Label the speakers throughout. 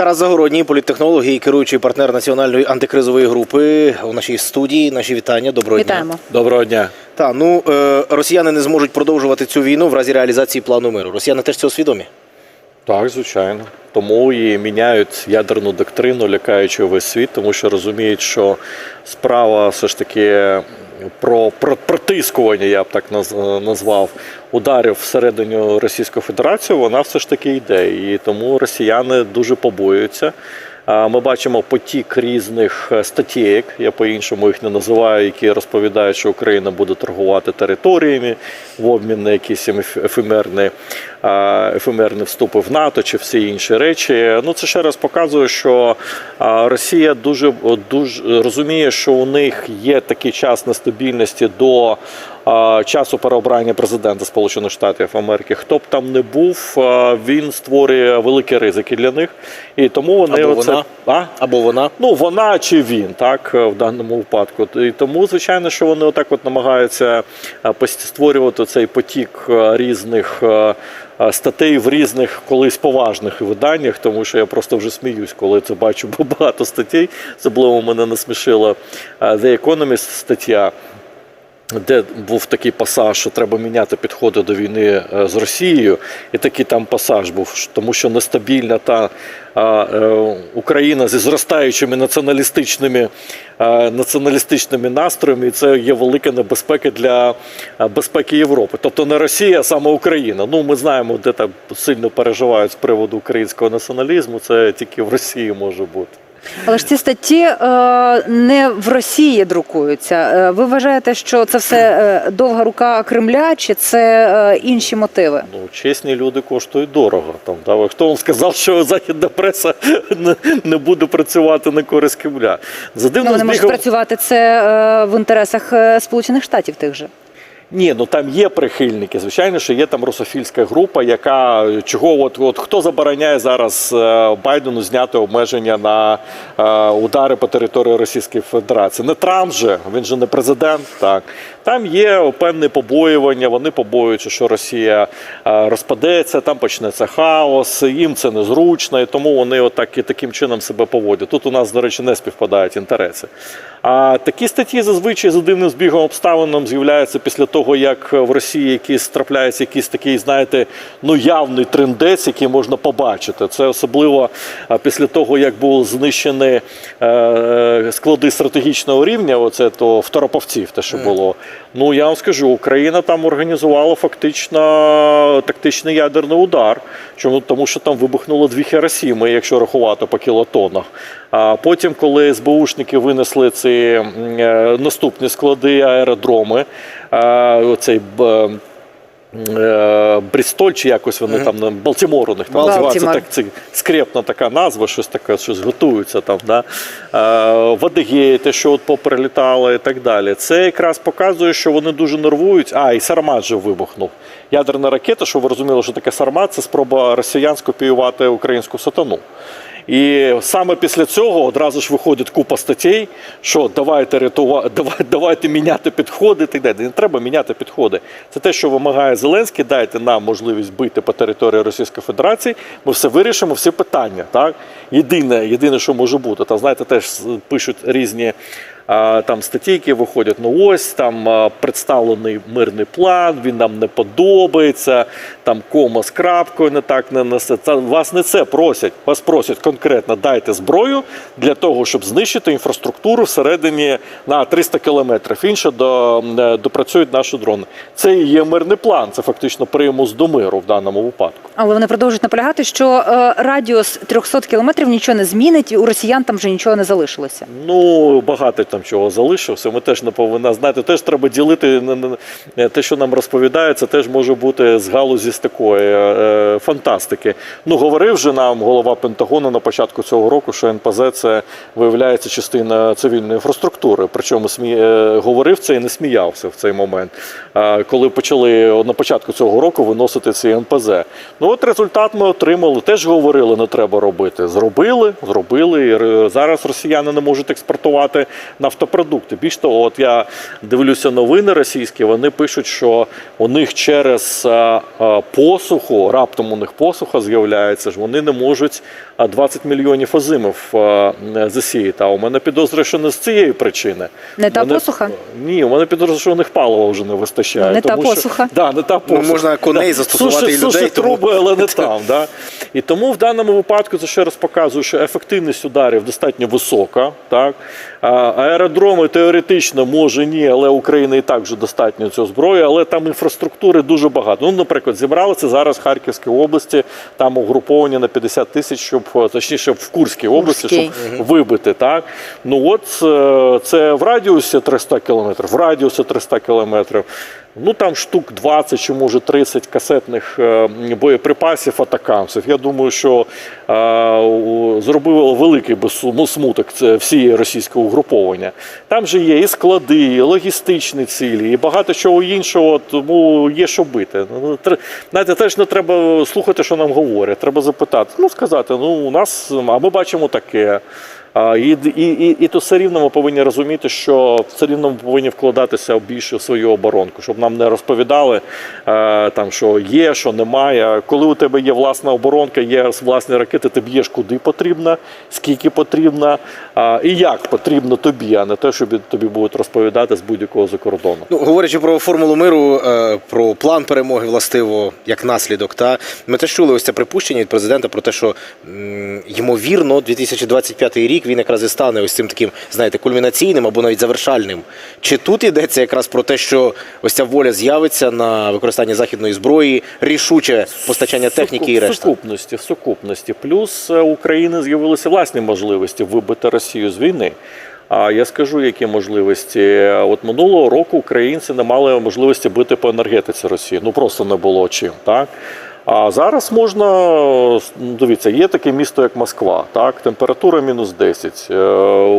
Speaker 1: Тарас Загородній, політтехнолог і керуючий партнер національної антикризової групи у нашій студії. Наші вітання. Доброго
Speaker 2: Вітаємо.
Speaker 1: дня.
Speaker 3: Доброго дня.
Speaker 1: Та ну е, росіяни не зможуть продовжувати цю війну в разі реалізації плану миру. Росіяни теж цього свідомі.
Speaker 3: Так, звичайно. Тому і міняють ядерну доктрину, лякаючи весь світ, тому що розуміють, що справа все ж таки про, про протискування, я б так наз- назвав, ударів всередині Російської Федерації, вона все ж таки йде. І тому росіяни дуже побоюються. Ми бачимо потік різних е, статєк, я по-іншому їх не називаю, які розповідають, що Україна буде торгувати територіями в обмін на якісь ефемерні, ефемерні вступи в НАТО чи всі інші речі. Ну це ще раз показує, що Росія дуже, дуже розуміє, що у них є такий час нестабільності до часу переобрання президента Сполучених Штатів Америки. Хто б там не був, він створює великі ризики для них, і тому вони
Speaker 1: Або
Speaker 3: оце
Speaker 1: вона.
Speaker 3: а?
Speaker 1: Або вона.
Speaker 3: Ну, вона чи він, так, в даному випадку. І тому, звичайно, що вони отак от намагаються створювати цей потік різних статей в різних колись поважних виданнях, тому що я просто вже сміюсь, коли це бачу багато статей. Особливо мене насмішила The Economist стаття. Де був такий пасаж, що треба міняти підходи до війни е, з Росією, і такий там пасаж був, тому що нестабільна та е, Україна зі зростаючими націоналістичними, націоналістичними настроями, і це є велика небезпека для безпеки Європи. Тобто не Росія, а саме Україна. Ну ми знаємо, де там сильно переживають з приводу українського націоналізму. Це тільки в Росії може бути.
Speaker 2: Але ж ці статті е, не в Росії друкуються. Е, ви вважаєте, що це все е, довга рука Кремля, чи це е, інші мотиви?
Speaker 3: Ну, чесні люди коштують дорого. Там, да? Хто вам сказав, що західна преса не, не буде працювати на користь Кремля? За
Speaker 2: Ну,
Speaker 3: дивним
Speaker 2: вони можуть працювати це е, в інтересах е, Сполучених Штатів тих же.
Speaker 3: Ні, ну там є прихильники. Звичайно, що є там русофільська група, яка чого от, от хто забороняє зараз е, Байдену зняти обмеження на е, удари по території Російської Федерації. Не Трамп же, він же не президент. Так там є певне побоювання. Вони побоюються, що Росія е, розпадеться, там почнеться хаос. Їм це незручно, і тому вони отак і таким чином себе поводять. Тут у нас, до речі, не співпадають інтереси. А такі статті зазвичай за дивним збігом обставинам з'являються після того, як в Росії якийсь трапляється якийсь такий, знаєте, ну явний трендець, який можна побачити. Це особливо після того, як були знищені е, склади стратегічного рівня, оце то второповців, те, що було. Ну я вам скажу, Україна там організувала фактично тактичний ядерний удар. Чому тому, що там вибухнуло дві Хіросіми, якщо рахувати по кілотонах. А потім, коли СБУшники винесли ці е, наступні склади, аеродроми, е, оцей е, Брістоль, чи якось вони там на Балтімор у них там називається так, це скрепна така назва, щось таке, щось готується там. Да? Е, те, що от поприлітало і так далі. Це якраз показує, що вони дуже нервують. А, і Сармат же вибухнув. Ядерна ракета, що ви розуміли, що таке Сармат, це спроба росіян скопіювати українську сатану. І саме після цього одразу ж виходить купа статей, що давайте рятува... давай, давайте міняти підходи. Так далі. Не треба міняти підходи. Це те, що вимагає Зеленський. Дайте нам можливість бити по території Російської Федерації. Ми все вирішимо, всі питання. Так єдине, єдине, що може бути. та знаєте, теж пишуть різні. Там статті, які виходять, ну ось там представлений мирний план, він нам не подобається, там кома з крапкою не так не несе. Це вас не це просять. Вас просять конкретно дайте зброю для того, щоб знищити інфраструктуру всередині на 300 кілометрів. Інше до, е, допрацюють наші дрони. Це і є мирний план. Це фактично примус до миру в даному випадку.
Speaker 2: Але вони продовжують наполягати, що е, радіус 300 кілометрів нічого не змінить, і у росіян там вже нічого не залишилося.
Speaker 3: Ну, багато там чого залишився. Ми теж не повинна знаєте, теж треба ділити те, що нам розповідають, це теж може бути з галузі з такої е, фантастики. Ну, говорив же нам голова Пентагону на початку цього року, що НПЗ це виявляється частина цивільної інфраструктури. Причому смі... е, говорив це і не сміявся в цей момент. Коли почали на початку цього року виносити ці НПЗ. Ну от результат ми отримали. Теж говорили, не треба робити. Зробили, зробили. І зараз росіяни не можуть експортувати нафтопродукти. Більш того, от я дивлюся новини російські, вони пишуть, що у них через е, е, посуху, раптом у них посуха з'являється, ж вони не можуть е, 20 мільйонів озимів е, засіяти. А у мене підозрює, що не з цієї причини.
Speaker 2: Не та
Speaker 3: Вони-
Speaker 2: посуха?
Speaker 3: Ні, у мене підозрює, що у них палива вже не вистачає.
Speaker 2: Ну, не та
Speaker 3: тому що-
Speaker 2: посуха.
Speaker 3: Да, не та посуха.
Speaker 1: можна коней
Speaker 3: Да.
Speaker 1: застосувати
Speaker 3: Суші-
Speaker 1: і людей,
Speaker 3: суші
Speaker 1: тому-
Speaker 3: труби, але не там. Да? І тому в даному випадку це ще раз показує, що ефективність ударів достатньо висока. Так? А, Аеродроми теоретично може ні, але Україна і так вже достатньо цього зброї, але там інфраструктури дуже багато. Ну, наприклад, зібралися зараз в Харківській області, там угруповані на 50 тисяч, щоб точніше в Курській області,
Speaker 2: Курський.
Speaker 3: щоб вибити. Так? Ну от е, це в радіусі 300 кілометрів, в радіусі 300 кілометрів. Ну там штук 20 чи може 30 касетних е, боєприпасів атакамсів. Я думаю, що е, зробило великий би смуток всієї російського угруповання. Там же є і склади, і логістичні цілі, і багато чого іншого, тому є що бити. Ну, Знаєте, теж не треба слухати, що нам говорять. Треба запитати. Ну, сказати, ну у нас, а ми бачимо таке. І, і, і, і то все рівно ми повинні розуміти, що все рівно ми повинні вкладатися в в свою оборонку, щоб нам не розповідали, е, там, що є, що немає. Коли у тебе є власна оборонка, є власні ракети, ти б'єш куди потрібно, скільки потрібно, і як потрібно тобі, а не те, що тобі будуть розповідати з будь-якого закордону.
Speaker 1: Ну, говорячи про формулу миру, е, про план перемоги, властиво, як наслідок, та ми теж чули ось це припущення від президента про те, що ймовірно, 2025 рік він якраз і стане ось цим таким, знаєте, кульмінаційним або навіть завершальним. Чи тут йдеться якраз про те, що ось ця воля з'явиться на використання західної зброї, рішуче постачання техніки і
Speaker 3: В
Speaker 1: решта?
Speaker 3: сукупності, в сукупності. Плюс е, у України з'явилися власні можливості вибити Росію з війни. А я скажу, які можливості. От минулого року українці не мали можливості бити по енергетиці Росії. Ну просто не було чим. Так? А зараз можна ну, дивіться, є таке місто, як Москва, так, температура мінус 10, е,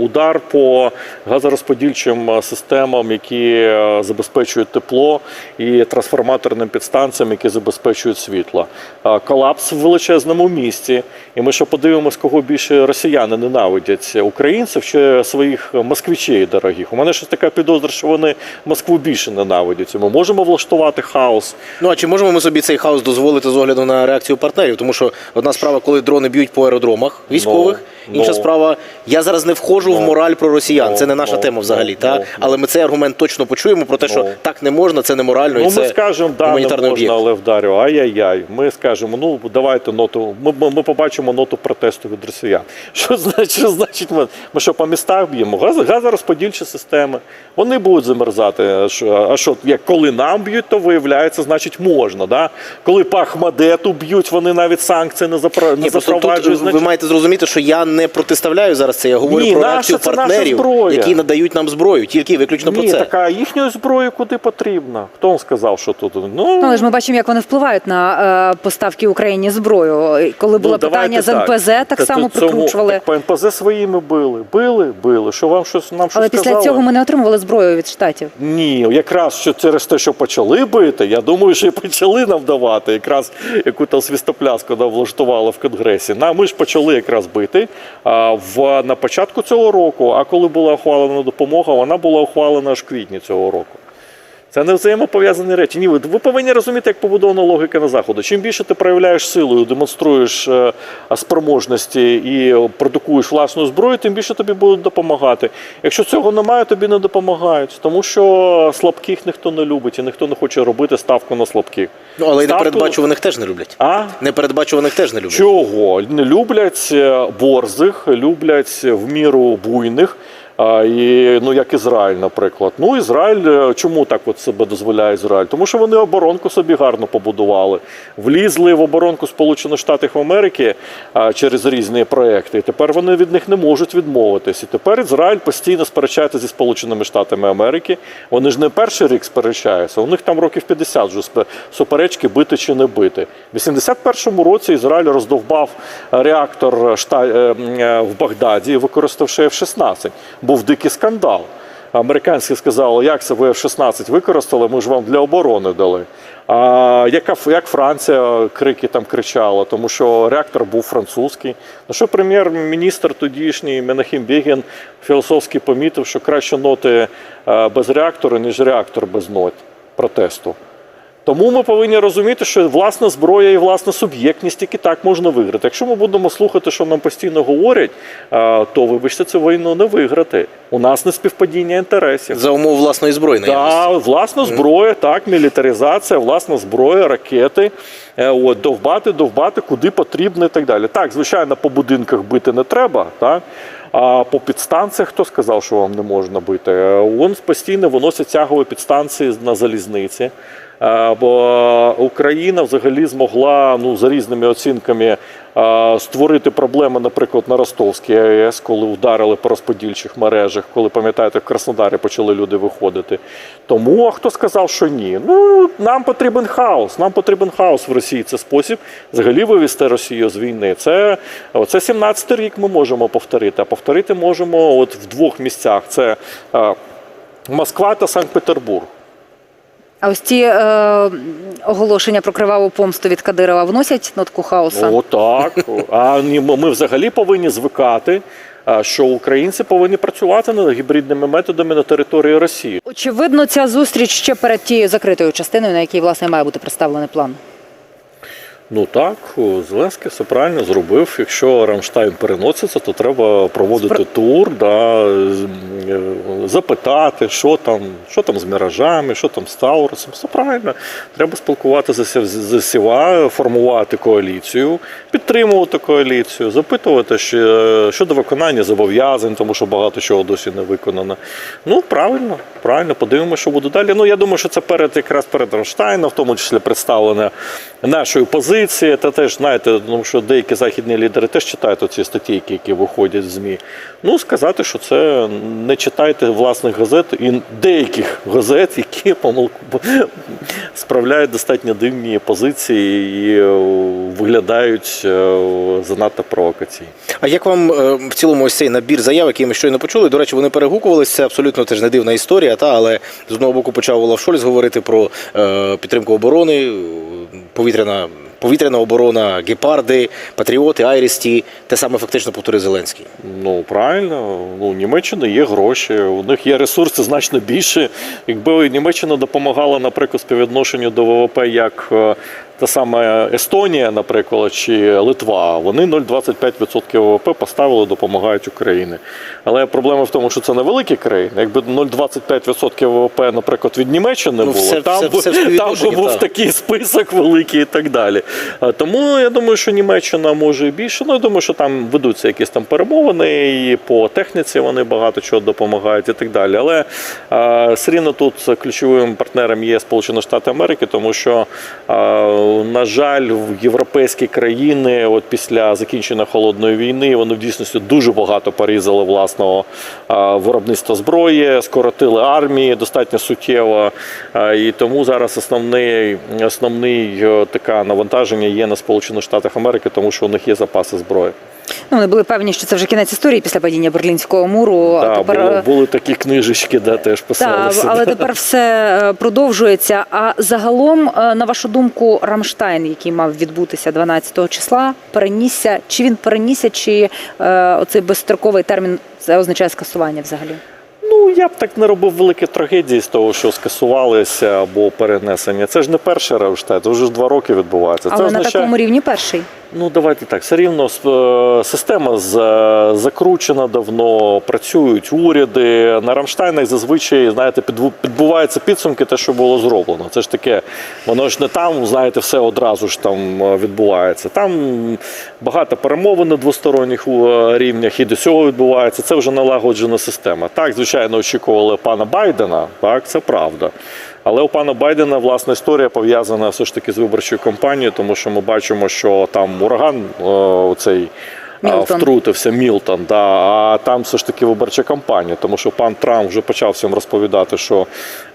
Speaker 3: удар по газорозподільчим е, системам, які е, забезпечують тепло, і трансформаторним підстанціям, які забезпечують світло. Е, Колапс в величезному місті. І ми ще подивимось, кого більше росіяни ненавидять українців чи своїх москвичей дорогих. У мене щось така підозра, що вони Москву більше ненавидять. Ми можемо влаштувати хаос.
Speaker 1: Ну а чи можемо ми собі цей хаос дозволити з огляду на реакцію партнерів? Тому що одна справа, коли дрони б'ють по аеродромах військових,
Speaker 3: Ну,
Speaker 1: інша
Speaker 3: ну.
Speaker 1: справа, я зараз не вхожу в
Speaker 3: Ну,
Speaker 1: мораль про росіян.
Speaker 3: ну,
Speaker 1: Це не наша
Speaker 3: ну,
Speaker 1: тема взагалі.
Speaker 3: ну,
Speaker 1: та?
Speaker 3: ну,
Speaker 1: Але ми цей аргумент точно почуємо про те, що
Speaker 3: Ну.
Speaker 1: так не можна, це неморально і
Speaker 3: Ну,
Speaker 1: це
Speaker 3: ми скажемо, да, не можна, але вдарю. Ай-яй-яй. Ми скажемо, ну давайте ноту. Ми, ми, ми побачимо ноту протесту від росіян. Що значить, що значить ми, ми що по містах б'ємо? Газ, газорозподільчі системи. Вони будуть замерзати. А що, а що як коли нам б'ють, то виявляється, значить можна. Да? Коли по Ахмадету б'ють, вони навіть санкції не, запро... не
Speaker 1: Ні, просто тут
Speaker 3: запроваджують.
Speaker 1: ви маєте зрозуміти, що я не протиставляю зараз це. Я говорю
Speaker 3: Ні,
Speaker 1: про
Speaker 3: наша
Speaker 1: реакцію
Speaker 3: це наша
Speaker 1: партнерів,
Speaker 3: зброя.
Speaker 1: які надають нам зброю, тільки виключно про це.
Speaker 3: така їхньої зброї куди потрібна. Хто вам сказав, що тут? Ну,
Speaker 2: Ну, але ж ми бачимо, як вони впливають на е, поставки Україні зброю. Коли було
Speaker 3: Ну,
Speaker 2: питання з НПЗ, так,
Speaker 3: Та
Speaker 2: само
Speaker 3: цьому-
Speaker 2: прикручували.
Speaker 3: так по НПЗ своїми били, били, били. Що вам щось нам щось
Speaker 2: Але після
Speaker 3: сказали?
Speaker 2: цього ми не отримували зброю від штатів.
Speaker 3: Ні, якраз що через те, що почали бити, я думаю, що і почали нам давати. Якраз яку там свістопляску да, влаштували в конгресі. На ми ж почали якраз бити а, в на початку цього року. А коли була ухвалена допомога, вона була ухвалена аж в квітні цього року. Це не взаємопов'язані речі. Ні, ви, ви повинні розуміти, як побудована логіка на заходу. Чим більше ти проявляєш силою, демонструєш е, спроможності і продукуєш власну зброю, тим більше тобі будуть допомагати. Якщо цього немає, тобі не допомагають, тому що слабких ніхто не любить і ніхто не хоче робити ставку на слабких.
Speaker 1: Ну, але й
Speaker 3: Ставку-
Speaker 1: непередбачуваних теж не люблять.
Speaker 3: А
Speaker 1: Непередбачуваних теж не люблять.
Speaker 3: Чого? Не люблять е, борзих, люблять в міру буйних. І, ну, як Ізраїль, наприклад. Ну, Ізраїль, е, чому так от себе дозволяє Ізраїль? Тому що вони оборонку собі гарно побудували. Влізли в оборонку Сполучених Штатів Америки через різні проекти. І тепер вони від них не можуть відмовитись. І тепер Ізраїль постійно сперечається зі Сполученими Штатами Америки. Вони ж не перший рік сперечаються. У них там років 50 вже суперечки бити чи не бити. В 81-му році Ізраїль роздовбав реактор е, е, в Багдаді, використавши F-16. Був дикий скандал. американські сказали, як це ви F-16 використали, ми ж вам для оборони дали. А яка як Франція крики там кричала, тому що реактор був французький. На що прем'єр-міністр тодішній Менахім Бєгін філософськи помітив, що краще ноти е, без реактору, ніж реактор без нот протесту. Тому ми повинні розуміти, що власна зброя і власна суб'єктність тільки так можна виграти. Якщо ми будемо слухати, що нам постійно говорять, то вибачте, цю війну не виграти. У нас не співпадіння інтересів.
Speaker 1: За умов власної зброї.
Speaker 3: Так, власна зброя, так, мілітаризація, власна зброя, ракети, е, от, довбати, довбати, куди потрібно і так далі. Так, звичайно, по будинках бити не треба, так? А по підстанціях хто сказав, що вам не можна бити? Е, Вон постійно виносять тягові підстанції на залізниці. Е, Бо Україна взагалі змогла ну, за різними оцінками е, створити проблеми, наприклад, на Ростовській АЕС, коли вдарили по розподільчих мережах, коли пам'ятаєте, в Краснодарі почали люди виходити. Тому а хто сказав, що ні? Ну нам потрібен хаос. Нам потрібен хаос в Росії. Це спосіб взагалі вивести Росію з війни. Це оце 17-й рік ми можемо повторити. А повторити можемо от в двох місцях: це е, Москва та Санкт-Петербург.
Speaker 2: А ось ці е, оголошення про криваву помсту від Кадирова вносять нотку хаоса?
Speaker 3: О, так. А ми ми взагалі повинні звикати, що українці повинні працювати над гібридними методами на території Росії.
Speaker 2: Очевидно, ця зустріч ще перед тією закритою частиною, на якій власне має бути представлений план.
Speaker 3: Ну так, Зеленський все правильно зробив. Якщо Рамштайн переноситься, то треба проводити
Speaker 2: Спро-
Speaker 3: тур, да, е, запитати, що там, що там з міражами, що там з Таурусом. Все правильно. Треба спілкуватися з з СІВА, формувати коаліцію, підтримувати коаліцію, запитувати що- щодо виконання зобов'язань, тому що багато чого досі не виконано. Ну, правильно, правильно, подивимося, що буде далі. Ну, я думаю, що це перед якраз перед Рамштайном, в тому числі представлення нашої позиції. Та теж, знаєте, тому що деякі західні лідери теж читають оці статейки, які виходять в ЗМІ. Ну, сказати, що це не читайте власних газет і деяких газет, які помилку справляють достатньо дивні позиції і е, виглядають е, занадто провокаційно.
Speaker 1: А як вам е, в цілому ось цей набір заяв, який ми щойно почули? До речі, вони перегукувалися. Це абсолютно теж не дивна історія. Та але з одного боку почав Олаф Шольц говорити про підтримку оборони, повітряна. Повітряна оборона, гепарди, патріоти, айрісті, те саме фактично повторив Зеленський.
Speaker 3: Ну правильно, ну у Німеччини є гроші, у них є ресурси значно більше. Якби Німеччина допомагала, наприклад, співвідношенню до ВВП, як е, та сама Естонія, наприклад, чи Литва, вони 0,25% ВВП поставили, допомагають Україні. Але проблема в тому, що це невеликі країни. Якби 0,25% ВВП, наприклад, від Німеччини
Speaker 1: Ну,
Speaker 3: було,
Speaker 1: все-
Speaker 3: там,
Speaker 1: все- все в
Speaker 3: там би був
Speaker 1: так.
Speaker 3: такий список великий і так далі. Тому я думаю, що Німеччина може і більше. Ну, я думаю, що там ведуться якісь там перемовини, і по техніці вони багато чого допомагають і так далі. Але все рівно тут ключовим партнером є Сполучені Штати Америки, тому що, на жаль, в європейські країни, от після закінчення холодної війни, вони в дійсності дуже багато порізали власного виробництва зброї, скоротили армії достатньо суттєво. І тому зараз основний, основний е, така навантаження є на Сполучених Штатах Америки, тому що у них є запаси зброї.
Speaker 2: Ну, вони були певні, що це вже кінець історії після падіння Берлінського муру. а
Speaker 3: Да,
Speaker 2: тепер
Speaker 3: були,
Speaker 2: е,
Speaker 3: були такі книжечки, де теж
Speaker 2: Так,
Speaker 3: писалося.
Speaker 2: але тепер все е, продовжується. А загалом, е, на вашу думку, Рамштайн, який мав відбутися 12 числа, перенісся. Чи він перенісся, чи е, оцей безстроковий термін це означає скасування взагалі?
Speaker 3: Ну, я б так не робив великі трагедії з того, що скасувалися або перенесення. Це ж не перший Рамштайн, це вже ж два роки відбувається.
Speaker 2: Але
Speaker 3: це
Speaker 2: на такому рівні перший.
Speaker 3: Ну, давайте так. Все рівно е, система закручена давно, працюють уряди. На Рамштайнах зазвичай, знаєте, підбуваються підсумки, те, що було зроблено. Це ж таке, воно ж не там, знаєте, все одразу ж там е, відбувається. Там багато перемовин на двосторонніх е, рівнях і до цього відбувається. Це вже налагоджена система. Так, звичайно, очікували пана Байдена, так, це правда. Але у пана Байдена власна історія пов'язана все ж таки з виборчою кампанією, тому що ми бачимо, що там ураган е, цей
Speaker 2: Мілтон.
Speaker 3: втрутився Мілтон, да, а там все ж таки виборча кампанія, тому що пан Трамп вже почав всім розповідати, що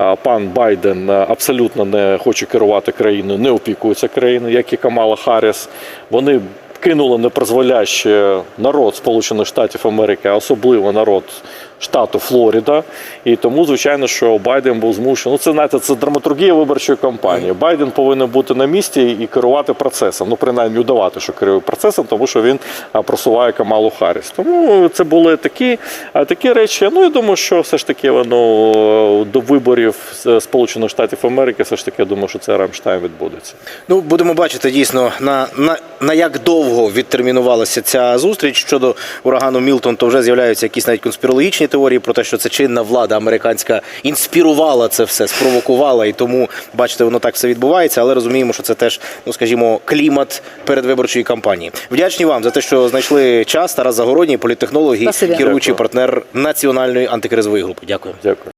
Speaker 3: е, пан Байден е, абсолютно не хоче керувати країною, не опікується країною, як і Камала Харріс. Вони кинули непризволяще народ Сполучених Штатів Америки, а особливо народ штату Флорида. І тому, звичайно, що Байден був змушений. Ну, це знаєте, це драматургія виборчої кампанії. Байден повинен бути на місці і керувати процесом. Ну, принаймні, удавати, що керує процесом, тому що він просуває Камалу Харріс. Тому це були такі, такі речі. Ну, я думаю, що все ж таки воно до виборів Сполучених Штатів Америки, все ж таки, я думаю, що це Рамштайн відбудеться.
Speaker 1: Ну, будемо бачити дійсно на, на, на як довго відтермінувалася ця зустріч щодо урагану Мілтон, то вже з'являються якісь навіть конспірологічні теорії про те, що це чинна влада американська інспірувала це все, спровокувала, і тому бачите, воно так все відбувається. Але розуміємо, що це теж, ну скажімо, клімат передвиборчої кампанії. Вдячні вам за те, що знайшли час. Тарас Загородній,
Speaker 2: політтехнологій,
Speaker 1: керуючий партнер національної антикризової групи. Дякую.
Speaker 3: Дякую.